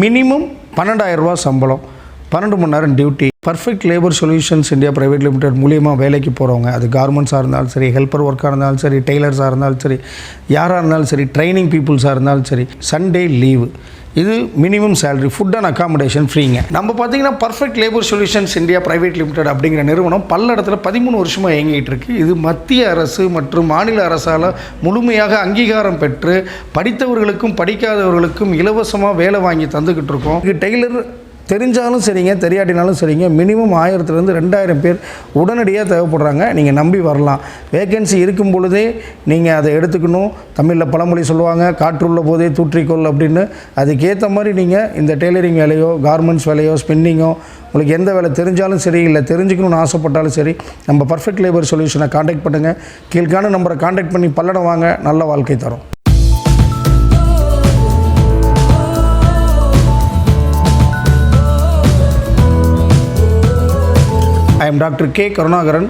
Minimum பன்னெண்டாயிரரூபா சம்பளம். பன்னெண்டு மணி நேரம் duty. Perfect labour solutions India private limited மூலியமாக வேலைக்கு போகிறவங்க அது கார்மெண்ட்ஸாக இருந்தாலும் சரி ஹெல்ப்பர் ஒர்க்காக இருந்தாலும் சரி டெய்லர்ஸாக இருந்தாலும் சரி யாராக இருந்தாலும் சரி ட்ரைனிங் பீப்புள்ஸாக இருந்தாலும் சரி சண்டே லீவு இது minimum salary food and accommodation ஃப்ரீங்க நம்ம பார்த்தீங்கன்னா perfect labour solutions India private limited அப்படிங்கிற நிறுவனம் பல்லடத்தில் பதிமூணு வருஷமாக இயங்கிட்டு இருக்கு. இது மத்திய அரசு மற்றும் மாநில அரசால் முழுமையாக அங்கீகாரம் பெற்று படித்தவர்களுக்கும் படிக்காதவர்களுக்கும் இலவசமாக வேலை வாங்கி தந்துக்கிட்டு இருக்கோம். இது டெய்லர் தெரிஞ்சாலும் சரிங்க தெரியாட்டினாலும் சரிங்க. மினிமம் ஆயிரத்துலேருந்து ரெண்டாயிரம் பேர் உடனடியாக தேவைப்படுறாங்க. நீங்கள் நம்பி வரலாம். வேகன்சி இருக்கும் பொழுதே நீங்கள் அதை எடுத்துக்கணும். தமிழில் பழமொழி சொல்லுவாங்க காற்றுள்ள போதே தூற்றிக்கொள் அப்படின்னு. அதுக்கேற்ற மாதிரி நீங்கள் இந்த டெய்லரிங் வேலையோ கார்மெண்ட்ஸ் வேலையோ ஸ்பின்னிங்கோ உங்களுக்கு எந்த வேலை தெரிஞ்சாலும் சரி இல்லை தெரிஞ்சுக்கணும்னு ஆசைப்பட்டாலும் சரி நம்ம பர்ஃபெக்ட் லேபர் சொல்யூஷனை காண்டாக்ட் பண்ணுங்கள் கீழ்கான நம்பரை காண்டாக்ட் பண்ணி பல்லடம் வாங்க. நல்ல வாழ்க்கை தரும். I am doctor K Karunakaran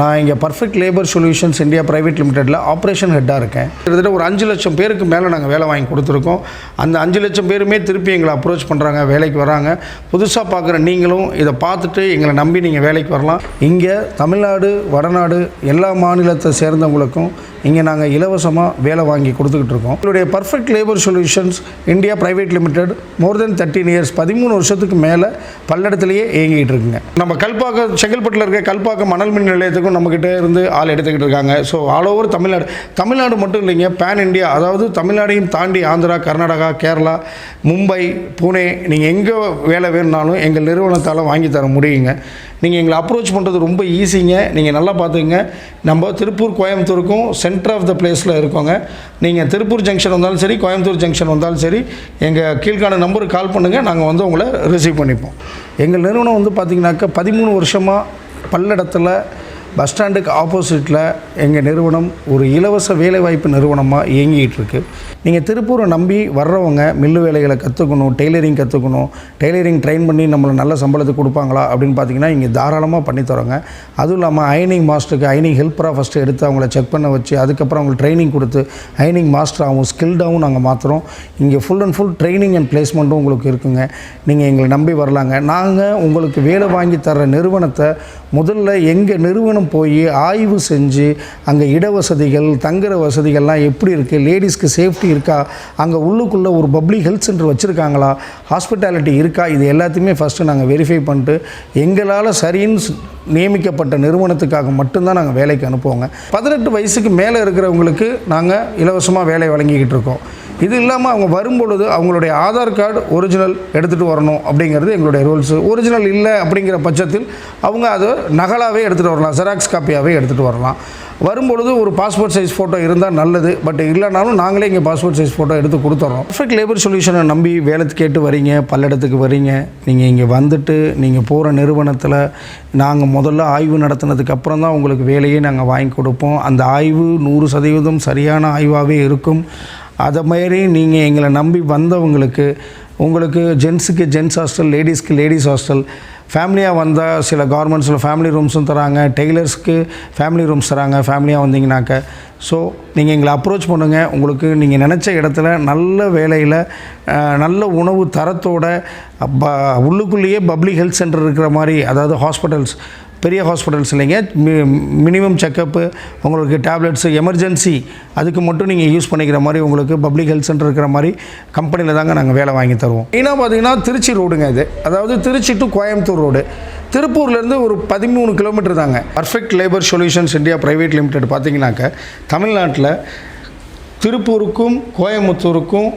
நான் இங்கே perfect labour solutions India private லிமிடெடில் operation ஹெட்டாக இருக்கேன். கிட்டத்தட்ட ஒரு அஞ்சு லட்சம் பேருக்கு மேலே நாங்கள் வேலை வாங்கி கொடுத்துருக்கோம். அந்த அஞ்சு லட்சம் பேருமே திருப்பி எங்களை அப்ரோச் பண்ணுறாங்க வேலைக்கு வராங்க. புதுசாக பார்க்குற நீங்களும் இதை பார்த்துட்டு எங்களை நம்பி நீங்கள் வேலைக்கு வரலாம். இங்கே தமிழ்நாடு வடநாடு எல்லா மாநிலத்தை சேர்ந்தவங்களுக்கும் இங்கே நாங்கள் இலவசமாக வேலை வாங்கி கொடுத்துக்கிட்டு இருக்கோம். எங்களுடைய perfect labour solutions India private limited more than thirteen years பதிமூணு வருஷத்துக்கு மேலே பல்லடத்துலேயே இயங்கிட்டு இருக்குங்க. நம்ம கல்பாக்கம் செங்கல்பட்டில் இருக்க கல்பாக்கம் மணல் மின் நிலையத்துக்கும் நம்மக்கிட்ட இருந்து ஆள் எடுத்துக்கிட்டு இருக்காங்க. So all over Tamil Nadu. Tamil Nadu மட்டும் இல்லைங்க பேன் இண்டியா அதாவது தமிழ்நாடையும் தாண்டி ஆந்திரா கர்நாடகா கேரளா மும்பை புனே நீங்கள் எங்கே வேலை வேணுனாலும் எங்கள் நிறுவனத்தால் வாங்கி தர முடியுங்க. நீங்கள் எங்களை அப்ரோச் பண்ணுறது ரொம்ப ஈஸிங்க நீங்கள் நல்லா பார்த்துங்க நம்ம திருப்பூர் கோயம்புத்தூருக்கும் சென்டர் ஆஃப் த பிளேஸில் இருக்கோங்க. நீங்கள் திருப்பூர் ஜங்ஷன் வந்தாலும் சரி கோயம்புத்தூர் ஜங்ஷன் வந்தாலும் சரி எங்கள் கீழ்கான நம்பருக்கு கால் பண்ணுங்கள் நாங்கள் வந்து உங்களை ரிசீவ் பண்ணிப்போம். எங்கள் நிறுவனம் வந்து பார்த்திங்கனாக்கா பதிமூணு வருஷமாக பல்லடத்தில் பஸ் ஸ்டாண்டுக்கு ஆப்போசிட்டில் எங்கள் நிறுவனம் ஒரு இலவச வேலைவாய்ப்பு நிறுவனமாக இயங்கிட்டு நீங்கள் திருப்பூரை நம்பி வர்றவங்க மில்லு வேலைகளை கற்றுக்கணும் டெய்லரிங் கற்றுக்கணும் டெய்லரிங் ட்ரெயின் பண்ணி நம்மளை நல்ல சம்பளத்துக்கு கொடுப்பாங்களா அப்படின்னு பார்த்தீங்கன்னா இங்கே தாராளமாக பண்ணித்தரோங்க அதுவும் இல்லாமல் அயனிங் மாஸ்டருக்கு அயனிங் ஹெல்ப்பராக ஃபஸ்ட்டு எடுத்து அவங்கள செக் பண்ண வச்சு அதுக்கப்புறம் அவங்களுக்கு ட்ரைனிங் கொடுத்து அயனிங் மாஸ்டராகவும் ஸ்கில்டாகவும் நாங்கள் மாற்றுறோம் இங்கே full and full training and பிளேஸ்மெண்ட்டும் உங்களுக்கு இருக்குங்க. நீங்கள் எங்களை நம்பி வரலாங்க. நாங்கள் உங்களுக்கு வேலை வாங்கி தர்ற நிறுவனத்தை முதல்ல எங்கள் நிறுவனம் போய் ஆய்வு செஞ்சு அங்கே இட வசதிகள் தங்குற வசதிகள்லாம் எப்படி இருக்குது லேடிஸ்க்கு சேஃப்டி இருக்கா? அங்கே உள்ளுக்குள்ளே ஒரு பப்ளிக் ஹெல்த் சென்டர் வச்சுருக்காங்களா? ஹாஸ்பிட்டாலிட்டி இருக்கா? இது எல்லாத்தையுமே ஃபஸ்ட்டு நாங்கள் வெரிஃபை பண்ணிட்டு எங்களால் சரின்னு நியமிக்கப்பட்ட நிறுவனத்துக்காக மட்டும்தான் நாங்கள் வேலைக்கு அனுப்புவோங்க. பதினெட்டு வயசுக்கு மேலே இருக்கிறவங்களுக்கு நாங்கள் இலவசமாக வேலை வழங்கிக்கிட்டு இருக்கோம். இது இல்லாமல் அவங்க வரும்பொழுது அவங்களுடைய ஆதார் கார்டு ஒரிஜினல் எடுத்துகிட்டு வரணும் அப்படிங்கிறது எங்களுடைய ரூல்ஸு ஒரிஜினல் இல்லை அப்படிங்கிற பட்சத்தில் அவங்க அதை நகலாகவே எடுத்துகிட்டு வரலாம் ஜெராக்ஸ் காப்பியாகவே எடுத்துகிட்டு வரலாம். வரும்பொழுது ஒரு பாஸ்போர்ட் சைஸ் ஃபோட்டோ இருந்தால் நல்லது பட் இல்லைனாலும் நாங்களே இங்கே பாஸ்போர்ட் சைஸ் ஃபோட்டோ எடுத்து கொடுத்துட்றோம் பர்ஃபெக்ட் லேபர் சொல்யூஷனை நம்பி வேலை கேட்டு வரீங்க பல்லடத்துக்கு வரீங்க. நீங்கள் இங்கே வந்துட்டு நீங்கள் போகிற நிறுவனத்தில் நாங்கள் முதல்ல ஆய்வு நடத்தினதுக்கு அப்புறம் தான் உங்களுக்கு வேலையே நாங்கள் வாங்கி கொடுப்போம். அந்த ஆய்வு நூறு சதவீதம் சரியான ஆய்வாகவே இருக்கும். அதை மாதிரி நீங்கள் எங்களை நம்பி வந்தவங்களுக்கு உங்களுக்கு ஜென்ஸுக்கு ஜென்ஸ் ஹாஸ்டல் லேடிஸ்க்கு லேடிஸ் ஹாஸ்டல் ஃபேமிலியாக வந்தால் சில கார்மெண்ட்ஸில் ஃபேமிலி ரூம்ஸும் தராங்க டெய்லர்ஸ்க்கு ஃபேமிலி ரூம்ஸ் தராங்க ஃபேமிலியாக வந்தீங்கனாக்க ஸோ நீங்கள் எங்களை அப்ரோச் பண்ணுங்கள் உங்களுக்கு நீங்கள் நினச்ச இடத்துல நல்ல வேலையில் நல்ல உணவு தரத்தோட ப உள்ளுக்குள்ளேயே பப்ளிக் ஹெல்த் சென்டர் இருக்கிற மாதிரி அதாவது ஹாஸ்பிட்டல்ஸ் பெரிய ஹாஸ்பிட்டல்ஸ் இல்லைங்க. மி மினிமம் செக்கப்பு உங்களுக்கு டேப்லெட்ஸு எமர்ஜென்சி அதுக்கு மட்டும் நீங்கள் யூஸ் பண்ணிக்கிற மாதிரி உங்களுக்கு பப்ளிக் ஹெல்த் சென்டர் இருக்கிற மாதிரி கம்பெனியில் தாங்க நாங்கள் வேலை வாங்கி தருவோம். மெயினாக பார்த்தீங்கன்னா திருச்சி ரோடுங்க இது. அதாவது திருச்சி டு கோயம்புத்தூர் ரோடு திருப்பூர்லேருந்து ஒரு பதிமூணு கிலோமீட்டர் தாங்க. Perfect labour solutions India private limited பார்த்தீங்கன்னாக்க தமிழ்நாட்டில் திருப்பூருக்கும் கோயம்புத்தூருக்கும்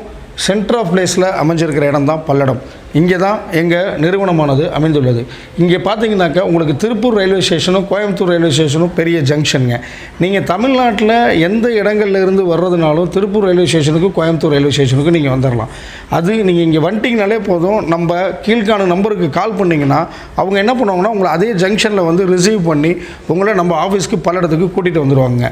சென்டர் ஆஃப் பிளேஸில் அமைஞ்சிருக்கிற இடம் தான் பல்லடம். இங்கே தான் எங்கள் நிறுவனமானது அமைந்துள்ளது. இங்கே பார்த்தீங்கன்னாக்கா உங்களுக்கு திருப்பூர் ரயில்வே ஸ்டேஷனும் கோயம்புத்தூர் ரயில்வே ஸ்டேஷனும் பெரிய ஜங்ஷனுங்க. நீங்கள் தமிழ்நாட்டில் எந்த இடங்கள்ல இருந்து வர்றதுனாலும் திருப்பூர் ரயில்வே ஸ்டேஷனுக்கும் கோயம்புத்தூர் ரயில்வே ஸ்டேஷனுக்கும் நீங்கள் வந்துடலாம் அது நீங்கள் இங்கே வந்துட்டிங்கனாலே போதும். நம்ம கீழ்கான நம்பருக்கு கால் பண்ணிங்கன்னா அவங்க என்ன பண்ணுவாங்கன்னா உங்களை அதே ஜங்ஷனில் வந்து ரிசீவ் பண்ணி உங்களை நம்ம ஆஃபீஸ்க்கு பல்லடத்துக்கு கூட்டிகிட்டு வந்துடுவாங்க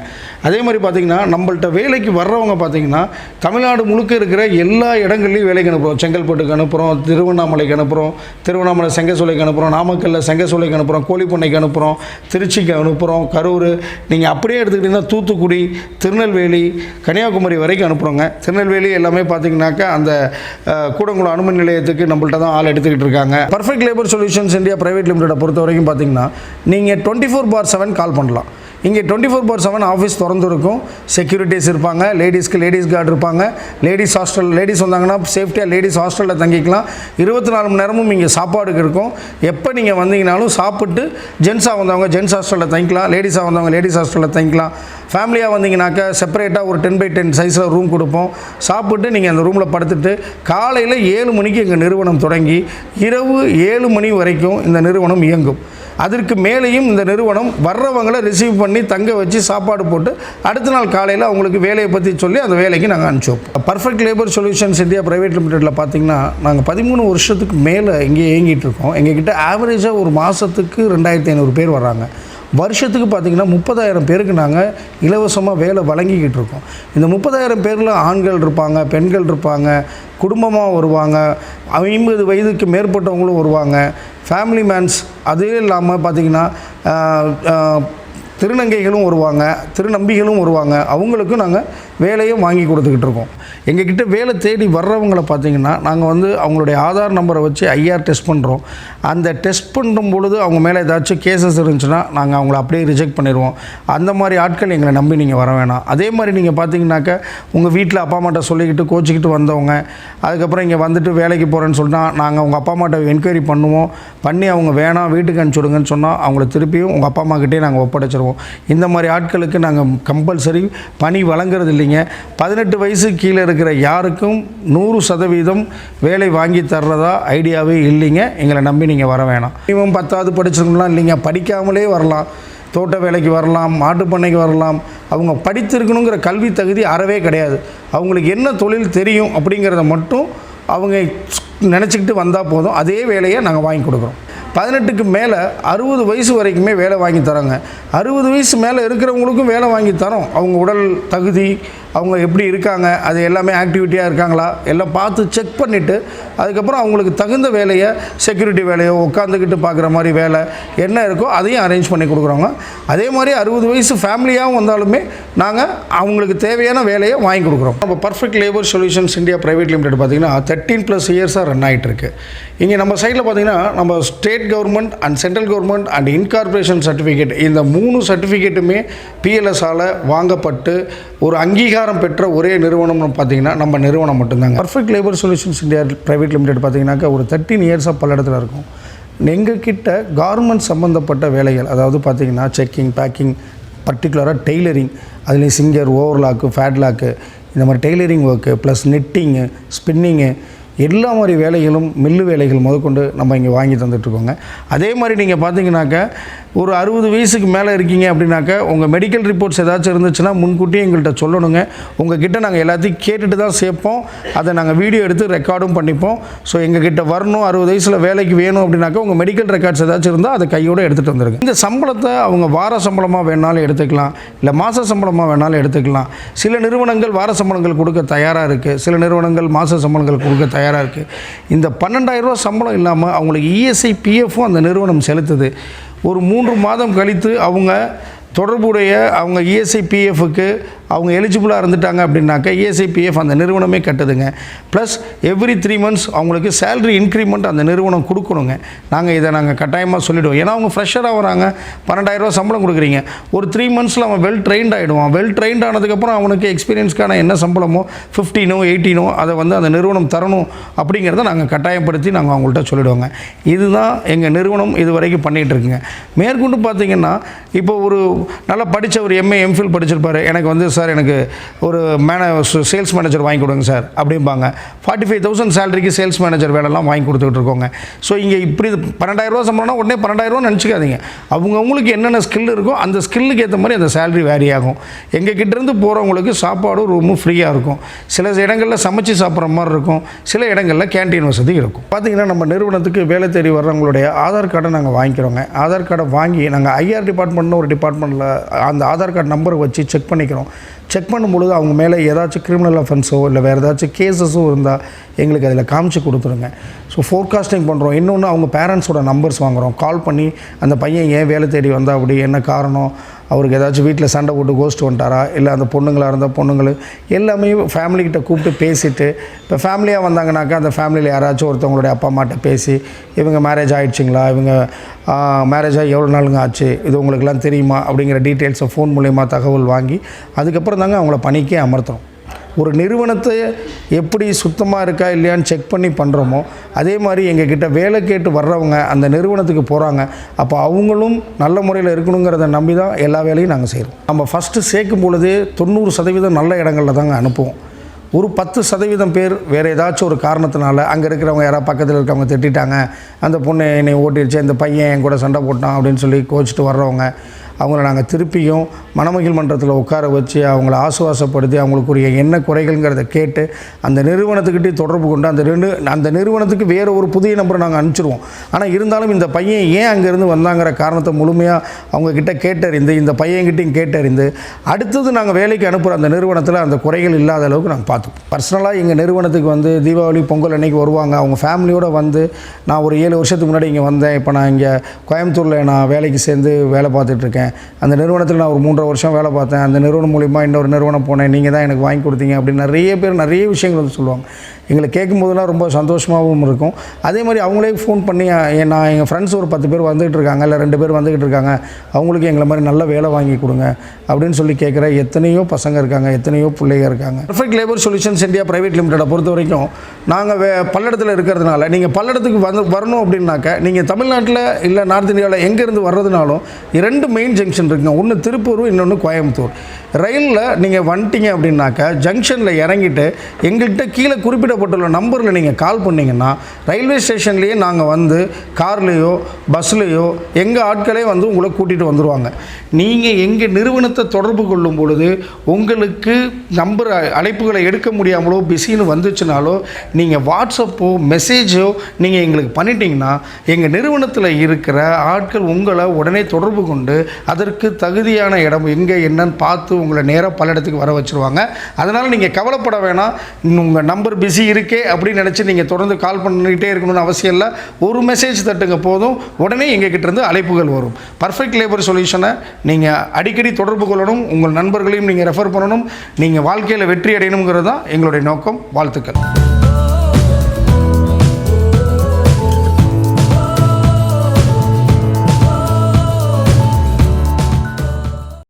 அதே மாதிரி பார்த்தீங்கன்னா நம்மள்ட்ட வேலைக்கு வர்றவங்க பார்த்தீங்கன்னா தமிழ்நாடு முழுக்க இருக்கிற எல்லா இடங்கள்லையும் வேலைக்கு அனுப்புகிறோம் செங்கல்பட்டுக்கு அனுப்புகிறோம் திருவண்ண திருவண்ணாமலைக்கு அனுப்புகிறோம் திருவண்ணாமலை செங்கசூலைக்கு அனுப்புகிறோம் நாமக்கல்லில் செங்கசூலைக்கு அனுப்புகிறோம் கோழிப்பண்ணைக்கு அனுப்புகிறோம் திருச்சிக்கு அனுப்புகிறோம் கரூர். நீங்கள் அப்படியே எடுத்துக்கிட்டிங்கன்னா தூத்துக்குடி திருநெல்வேலி கன்னியாகுமரி வரைக்கும் அனுப்புகிறோங்க திருநெல்வேலி எல்லாமே பார்த்தீங்கன்னாக்கா அந்த கூடங்குளம் அனுமதி நிலையத்துக்கு நம்மள்ட்ட தான் ஆள் எடுத்துக்கிட்டு இருக்காங்க. Perfect labour solutions India private லிமிடெடை பொறுத்த வரைக்கும் பார்த்தீங்கன்னா நீங்கள் twenty four by seven call பண்ணலாம். இங்கே twenty four by seven office திறந்து இருக்கும் செக்யூரிட்டிஸ் இருப்பாங்க லேடிஸ்க்கு லேடிஸ் கார்டு இருப்பாங்க. லேடிஸ் ஹாஸ்டல் லேடிஸ் வந்தாங்கன்னா சேஃப்டியாக லேடிஸ் ஹாஸ்டலில் தங்கிக்கலாம். இருபத்தி நாலு மணி நேரமும் இங்கே சாப்பாடுக்கு இருக்கும். எப்போ நீங்கள் வந்தீங்கனாலும் சாப்பிட்டு ஜென்ஸாக வந்தவங்க ஜென்ஸ் ஹாஸ்டலில் தங்கிக்கலாம். லேடிஸாக வந்தவங்க லேடிஸ் ஹாஸ்டலில் தங்கிக்கலாம். ஃபேமிலியாக வந்தீங்கன்னாக்கா செப்பரேட்டாக ஒரு டென் பை டென் சைஸில் ரூம் கொடுப்போம். சாப்பிட்டு நீங்கள் அந்த ரூமில் படுத்துட்டு காலையில் ஏழு மணிக்கு எங்கள் நிறுவனம் தொடங்கி இரவு ஏழு மணி வரைக்கும் இந்த நிறுவனம் இயங்கும். அதற்கு மேலேயும் இந்த நிறுவனம் வர்றவங்களை ரிசீவ் பண்ணி தங்க வச்சு சாப்பாடு போட்டு அடுத்த நாள் காலையில் அவங்களுக்கு வேலையை பற்றி சொல்லி அந்த வேலைக்கு நாங்கள் அனுப்பிச்சோம் perfect labour solutions India private லிமிடெட்டில் பார்த்தீங்கன்னா நாங்கள் பதிமூணு வருஷத்துக்கு மேலே இங்கே இயங்கிட்டு இருக்கோம். எங்ககிட்ட ஆவரேஜாக ஒரு மாதத்துக்கு ரெண்டாயிரத்தி ஐநூறு பேர் வராங்க வருஷத்துக்கு பார்த்தீங்கன்னா முப்பதாயிரம் பேருக்கு நாங்கள் இலவசமாக வேலை வழங்கிக்கிட்டு இருக்கோம். இந்த முப்பதாயிரம் பேரில் ஆண்கள் இருப்பாங்க பெண்கள் இருப்பாங்க குடும்பமாக வருவாங்க ஐம்பது வயதுக்கு மேற்பட்டவங்களும் வருவாங்க. ஃபேமிலி மேன்ஸ் அதே இல்லாமல் பார்த்தீங்கன்னா திருநங்கைகளும் வருவாங்க திருநம்பிகளும் வருவாங்க. அவங்களுக்கும் நாங்கள் வேலையும் வாங்கி கொடுத்துக்கிட்டு இருக்கோம். எங்ககிட்ட வேலை தேடி வர்றவங்களை பார்த்தீங்கன்னா நாங்கள் வந்து அவங்களுடைய ஆதார் நம்பரை வச்சு ஐஆர் டெஸ்ட் பண்ணுறோம் அந்த டெஸ்ட் பண்ணும் பொழுது அவங்க மேலே ஏதாச்சும் கேசஸ் இருந்துச்சுன்னா நாங்கள் அவங்கள அப்படியே ரிஜெக்ட் பண்ணிடுவோம். அந்த மாதிரி ஆட்கள் எங்களை நம்பி நீங்கள் வர வேணாம். அதே மாதிரி நீங்கள் பார்த்தீங்கன்னாக்க உங்கள் வீட்டில் அப்பா அம்மாட்ட சொல்லிக்கிட்டு கோச்சிக்கிட்டு வந்தவங்க அதுக்கப்புறம் இங்கே வந்துட்டு வேலைக்கு போகிறேன்னு சொன்னால் நாங்கள் உங்கள் அப்பா அம்மாட்ட என்கொயரி பண்ணுவோம். பண்ணி அவங்க வேணாம் வீட்டுக்கு அனுப்பிச்சுடுங்கன்னு சொன்னால் அவங்கள திருப்பியும் உங்கள் அப்பா அம்மாக்கிட்டே நாங்கள் ஒப்படைச்சிருவோம். இந்த மாதிரி ஆட்களுக்கு நாங்கள் கம்பல்சரி பணி வழங்குறது இல்லை இல்லைங்க பதினெட்டு வயசு கீழே இருக்கிற யாருக்கும் நூறு சதவீதம் வேலை வாங்கி தர்றதா ஐடியாவே இல்லைங்க. எங்களை நம்பி நீங்கள் வர வேணாம். மினிமம் பத்தாவது படிச்சிருக்கலாம் இல்லைங்க. படிக்காமலே வரலாம். தோட்ட வேலைக்கு வரலாம் மாட்டு பண்ணைக்கு வரலாம். அவங்க படித்திருக்கணுங்கிற கல்வி தகுதி அறவே கிடையாது. அவங்களுக்கு என்ன தொழில் தெரியும் அப்படிங்கிறத மட்டும் அவங்க நினச்சிக்கிட்டு வந்தால் போதும். அதே வேலையை நாங்கள் வாங்கி கொடுக்குறோம். பதினெட்டுக்கு மேலே அறுபது வயசு வரைக்குமே வேலை வாங்கி தராங்க. அறுபது வயசு மேலே இருக்கிறவங்களுக்கும் வேலை வாங்கி தரோம். அவங்க உடல் தகுதி அவங்க எப்படி இருக்காங்க அது எல்லாமே ஆக்டிவிட்டியாக இருக்காங்களா எல்லாம் பார்த்து செக் பண்ணிவிட்டு அதுக்கப்புறம் அவங்களுக்கு தகுந்த வேலையை செக்யூரிட்டி வேலையோ உட்காந்துக்கிட்டு பார்க்குற மாதிரி வேலை என்ன இருக்கோ அதையும் அரேஞ்ச் பண்ணி கொடுக்குறோங்க. அதே மாதிரி அறுபது வயசு ஃபேமிலியாகவும் வந்தாலுமே நாங்கள் அவங்களுக்கு தேவையான வேலையை வாங்கி கொடுக்குறோம். நம்ம perfect labour solutions India private limited பார்த்திங்கன்னா தேர்ட்டீன் ப்ளஸ் இயர்ஸாக ரன் ஆகிட்டுருக்கு இங்கே நம்ம சைடில் பார்த்தீங்கன்னா நம்ம state government and central government and incorporation certificate இந்த மூணு சர்டிஃபிகேட்டுமே பிஎல்எஸ்ஸால் வாங்கப்பட்டு ஒரு அங்கீகாரம் பெற்ற ஒரே நிறுவனம்னு பார்த்தீங்கன்னா நம்ம நிறுவனம் மட்டும்தாங்க. Perfect labour solutions India private limited பார்த்தீங்கன்னாக்கா ஒரு தேர்ட்டின் இயர்ஸாக பல இடத்துல இருக்கும். எங்ககிட்ட கார்மெண்ட் சம்மந்தப்பட்ட வேலைகள் அதாவது பார்த்தீங்கன்னா செக்கிங் பேக்கிங் பர்டிகுலராக டெய்லரிங் அதுலேயும் சிங்கர் ஓவர்லாக்கு ஃபேட்லாக்கு இந்த மாதிரி tailoring work plus netting spinning எல்லா மாதிரி வேலைகளும் மில்லு வேலைகள் முதற்கொண்டு நம்ம இங்கே வாங்கி தந்துட்டுருக்கோங்க அதே மாதிரி நீங்கள் பார்த்தீங்கன்னாக்கா ஒரு அறுபது வயசுக்கு மேலே இருக்கீங்க அப்படின்னாக்கா உங்கள் மெடிக்கல் ரிப்போர்ட்ஸ் ஏதாச்சும் இருந்துச்சுன்னா முன்கூட்டியே எங்கள்கிட்ட சொல்லணுங்க. உங்கள் கிட்ட நாங்கள் எல்லாத்தையும் கேட்டுட்டு தான் சேர்ப்போம். அதை நாங்கள் வீடியோ எடுத்து ரெக்கார்டும் பண்ணிப்போம். ஸோ எங்கள் கிட்ட வரணும் அறுபது வயசில் வேலைக்கு வேணும் அப்படின்னாக்கா உங்கள் மெடிக்கல் ரெக்கார்ட்ஸ் ஏதாச்சும் இருந்தால் அதை கையோடு எடுத்துகிட்டு வந்துருங்க. இந்த சம்பளத்தை அவங்க வார சம்பளமாக வேணாலும் எடுத்துக்கலாம். இல்லை மாத சம்பளமாக வேணாலும் எடுத்துக்கலாம். சில நிறுவனங்கள் வார சம்பளங்கள் கொடுக்க தயாராக இருக்குது சில நிறுவனங்கள் மாத சம்பளங்கள் கொடுக்க தயாராக இருக்குது இந்த பன்னெண்டாயிரம் ரூபா சம்பளம் இல்லாமல் அவங்களுக்கு இஎஸ்ஐ பிஎஃப்பும் அந்த நிறுவனம் செலுத்துது. ஒரு மூன்று மாதம் கழித்து அவங்க தொடர்புடைய அவங்க இஎஸ்ஐ பிஎஃப்க்கு அவங்க எலிஜிபிளாக இருந்துட்டாங்க அப்படின்னாக்கா ஏசிபிஎஃப் அந்த நிறுவனமே கட்டுதுங்க. ப்ளஸ் எவ்ரி த்ரீ மந்த்ஸ் அவங்களுக்கு சேலரி இன்க்ரிமெண்ட் அந்த நிறுவனம் கொடுக்கணுங்க. நாங்கள் இதை நாங்கள் கட்டாயமாக சொல்லிவிடுவோம் ஏன்னா அவங்க ஃப்ரெஷராக வராங்க. பன்னெண்டாயிரரூவா சம்பளம் கொடுக்குறீங்க. ஒரு த்ரீ மந்த்ஸில் அவன் வெல் ட்ரெயின்ட் ஆகிடுவான் வெல் ட்ரெயின்ட் ஆனதுக்கப்புறம் அவனுக்கு எக்ஸ்பீரியன்ஸ்க்கான என்ன சம்பளமோ ஃபிஃப்டீனோ எயிட்டீனோ அதை வந்து அந்த நிறுவனம் தரணும் அப்படிங்கிறத நாங்கள் கட்டாயப்படுத்தி நாங்கள் அவங்கள்ட்ட சொல்லிவிடுவோங்க இதுதான் எங்கள் நிறுவனம் இது வரைக்கும் பண்ணிகிட்டு இருக்குங்க மேற்கொண்டு பார்த்தீங்கன்னா இப்போ ஒரு நல்லா படித்த ஒரு எம்ஏ எம்ஃபில் படிச்சிருப்பாரு. எனக்கு வந்து சார் சார் எனக்கு ஒரு மேன சேல்ஸ் மேனேஜர் வாங்கி கொடுங்க சார் அப்படிம்பாங்க. ஃபார்ட்டி ஃபைவ் தௌசண்ட் சேலரிக்கு சேல்ஸ் மேனேஜர் வேலைலாம் வாங்கி கொடுத்துக்கிட்டு இருக்கோங்க. ஸோ இங்கே இப்படி பன்னெண்டாயிரரூவா சம்பளம்னா உடனே பன்னெண்டாயிரரூவா நினச்சிக்காதீங்க. அவங்கவுங்களுக்கு என்னென்ன ஸ்கில் இருக்கோ அந்த ஸ்கில்லுக்கு ஏற்ற மாதிரி அந்த சேலரி வேரி ஆகும். எங்கள் கிட்டேருந்து போகிறவங்களுக்கு சாப்பாடும் ரூமும் ஃப்ரீயாக இருக்கும். சில இடங்களில் சமைச்சு சாப்பிட்ற மாதிரி இருக்கும். சில இடங்களில் கேண்டீன் வசதி இருக்கும். பார்த்தீங்கன்னா நம்ம நிறுவனத்துக்கு வேலை தேடி வர்றவங்களுடைய ஆதார் கார்டை நாங்கள் வாங்கிக்கிறோங்க. ஆதார் கார்டை வாங்கி நாங்கள் ஐஆர் டிபார்ட்மெண்ட்னு ஒரு டிபார்ட்மெண்ட்டில் அந்த ஆதார் கார்டு நம்பரை வச்சு செக் பண்ணிக்கிறோம். செக் பண்ணும்பொழுது அவங்க மேலே ஏதாச்சும் கிரிமினல் அஃபென்ஸோ இல்லை வேறு ஏதாச்சும் கேசஸோ இருந்தால் எங்களுக்கு அதில் காமிச்சு கொடுத்துருங்க. ஸோ ஃபோர்காஸ்டிங் பண்ணுறோம். இன்னொன்று அவங்க பேரண்ட்ஸோட நம்பர்ஸ் வாங்குகிறோம் கால் பண்ணி அந்த பையன் ஏன் வேலை தேடி வந்தா அப்படி? என்ன காரணம்? அவருக்கு ஏதாச்சும் வீட்டில் சண்டை போட்டு கோஸ்ட் வந்துட்டாரா? இல்லை அந்த பொண்ணுங்களாக இருந்தால் பொண்ணுங்கள்? எல்லாமே ஃபேமிலிக்கிட்ட கூப்பிட்டு பேசிட்டு இப்போ ஃபேமிலியாக வந்தாங்கனாக்கா அந்த ஃபேமிலியில் யாராச்சும் ஒருத்தவங்களுடைய அப்பா அம்மாட்ட பேசி இவங்க மேரேஜ் ஆகிடுச்சிங்களா இவங்க மேரேஜ் ஆகி எவ்வளோ நாளுங்க ஆச்சு? இது உங்களுக்குலாம் தெரியுமா? அப்படிங்கிற டீட்டெயில்ஸை ஃபோன் மூலயமா தகவல் வாங்கி அதுக்கப்புறம் தாங்க அவங்கள பணிக்கே அமர்த்தணும் ஒரு நிறுவனத்தை எப்படி சுத்தமாக இருக்கா இல்லையான்னு செக் பண்ணி பண்ணுறோமோ அதே மாதிரி எங்ககிட்ட வேலை கேட்டு வர்றவங்க அந்த நிறுவனத்துக்கு போகிறாங்க அப்போ அவங்களும் நல்ல முறையில் இருக்கணுங்கிறத நம்பி தான் எல்லா வேலையும் நாங்கள் செய்கிறோம் நம்ம ஃபஸ்ட்டு சேர்க்கும் பொழுதே தொண்ணூறு சதவீதம் நல்ல இடங்களில் தாங்க அனுப்புவோம். ஒரு பத்து சதவீதம் பேர் வேறு ஏதாச்சும் ஒரு காரணத்தினால அங்கே இருக்கிறவங்க யாராவது பக்கத்தில் இருக்கவங்க திட்டிட்டாங்க அந்த பொண்ணு என்னை ஓட்டிடுச்சு இந்த பையன் என் கூட சண்டை போட்டான் அப்படின்னு சொல்லி கோச்சிட்டு வர்றவங்க அவங்கள நாங்கள் திருப்பியும் மணமகிழ் மன்றத்தில் உட்கார வச்சு அவங்கள ஆசுவாசப்படுத்தி அவங்களுக்குரிய என்ன குறைகள்ங்கிறத கேட்டு அந்த நிறுவனத்துக்கிட்டே தொடர்பு கொண்டு அந்த ரெண்டு அந்த நிறுவனத்துக்கு வேறு ஒரு புதிய நம்பரை நாங்கள் அனுப்பிச்சிருவோம். ஆனால் இருந்தாலும் இந்த பையன் ஏன் அங்கேருந்து வந்தாங்கிற காரணத்தை முழுமையாக அவங்கக்கிட்ட கேட்டறிந்து இந்த பையன்கிட்டையும் கேட்டறிந்து அடுத்தது நாங்கள் வேலைக்கு அனுப்புகிற அந்த நிறுவனத்தில் அந்த குறைகள் இல்லாத அளவுக்கு நாங்கள் பார்த்துப்போம். பர்சனலாக எங்கள் நிறுவனத்துக்கு வந்து தீபாவளி பொங்கல் அன்னைக்கு வருவாங்க. அவங்க ஃபேமிலியோடு வந்து நான் ஒரு ஏழு வருஷத்துக்கு முன்னாடி இங்கே வந்தேன். இப்போ நான் இங்கே கோயம்புத்தூரில் நான் வேலைக்கு சேர்ந்து வேலை பார்த்துட்ருக்கேன் அந்த நிறுவனத்தில் நான் ஒரு மூன்றரை வருஷம் வேலை பார்த்தேன். அந்த நிறுவனம் மூலிமா இன்னொரு நிறுவனம் போனேன். நீங்கள் தான் எனக்கு வாங்கி கொடுத்தீங்க அப்படின்னு நிறைய பேர் நிறைய விஷயங்கள் வந்து சொல்லுவாங்க. எங்களை கேட்கும் போதெல்லாம் ரொம்ப சந்தோஷமாகவும் இருக்கும். அதே மாதிரி அவங்களே ஃபோன் பண்ணி நான் எங்கள் ஃப்ரெண்ட்ஸ் ஒரு பத்து பேர் வந்துகிட்டு இருக்காங்க. இல்லை ரெண்டு பேர் வந்துகிட்டு இருக்காங்க. அவங்களுக்கு எங்களை மாதிரி நல்ல வேலை வாங்கி கொடுங்க அப்படின்னு சொல்லி கேட்குற எத்தனையோ பசங்க இருக்காங்க. எத்தனையோ பிள்ளைங்க இருக்காங்க. Perfect labour solutions India private லிமிட்டடை பொறுத்த வரைக்கும் நாங்கள் வே பல்லடத்தில் இருக்கிறதுனால நீங்கள் பல்லடத்துக்கு வந்து வரணும் அப்படின்னாக்க நீங்கள் தமிழ்நாட்டில் இல்லை நார்த் இந்தியாவில் எங்கேருந்து வர்றதுனாலும் ரெண்டு மெயின் ஜங்ஷன் இருக்குங்க. ஒன்று திருப்பூர் இன்னொன்று கோயம்புத்தூர். ரயிலில் நீங்கள் வந்துட்டீங்க அப்படின்னாக்கா ஜங்ஷனில் இறங்கிட்டு எங்கள்கிட்ட கீழே குறிப்பிடப்பட்டுள்ள நம்பரில் நீங்கள் கால் பண்ணிங்கன்னா ரயில்வே ஸ்டேஷன்லேயே நாங்கள் வந்து கார்லேயோ பஸ்லேயோ எங்கள் ஆட்களே வந்து உங்களை கூட்டிகிட்டு வந்துடுவாங்க நீங்கள் எங்கள் நிறுவனத்தை தொடர்பு கொள்ளும் பொழுது உங்களுக்கு நம்பர் அழைப்புகளை எடுக்க முடியாமலோ பிஸின்னு வந்துச்சுனாலோ நீங்கள் வாட்ஸ்அப்போ மெசேஜோ நீங்கள் எங்களுக்கு பண்ணிட்டீங்கன்னா எங்கள் நிறுவனத்தில் இருக்கிற ஆட்கள் உங்களை உடனே தொடர்பு கொண்டு அதற்கு தகுதியான இடம் எங்கே என்னன்னு பார்த்து உங்களை நேராக பல இடத்துக்கு வர வச்சுருவாங்க. அதனால் நீங்கள் கவலைப்பட வேணாம். உங்கள் நம்பர் பிஸி இருக்கே அப்படின்னு நினச்சி நீங்கள் தொடர்ந்து கால் பண்ணிக்கிட்டே இருக்கணும்னு அவசியம் இல்லை. ஒரு மெசேஜ் தட்டுங்க போதும். உடனே எங்ககிட்டேருந்து அழைப்புகள் வரும். பர்ஃபெக்ட் லேபர் சொல்யூஷனை நீங்கள் அடிக்கடி தொடர்பு கொள்ளணும். உங்கள் நண்பர்களையும் நீங்கள் ரெஃபர் பண்ணணும். நீங்கள் வாழ்க்கையில் வெற்றி அடையணுங்கிறது தான் எங்களுடைய நோக்கம். வாழ்த்துக்கள்.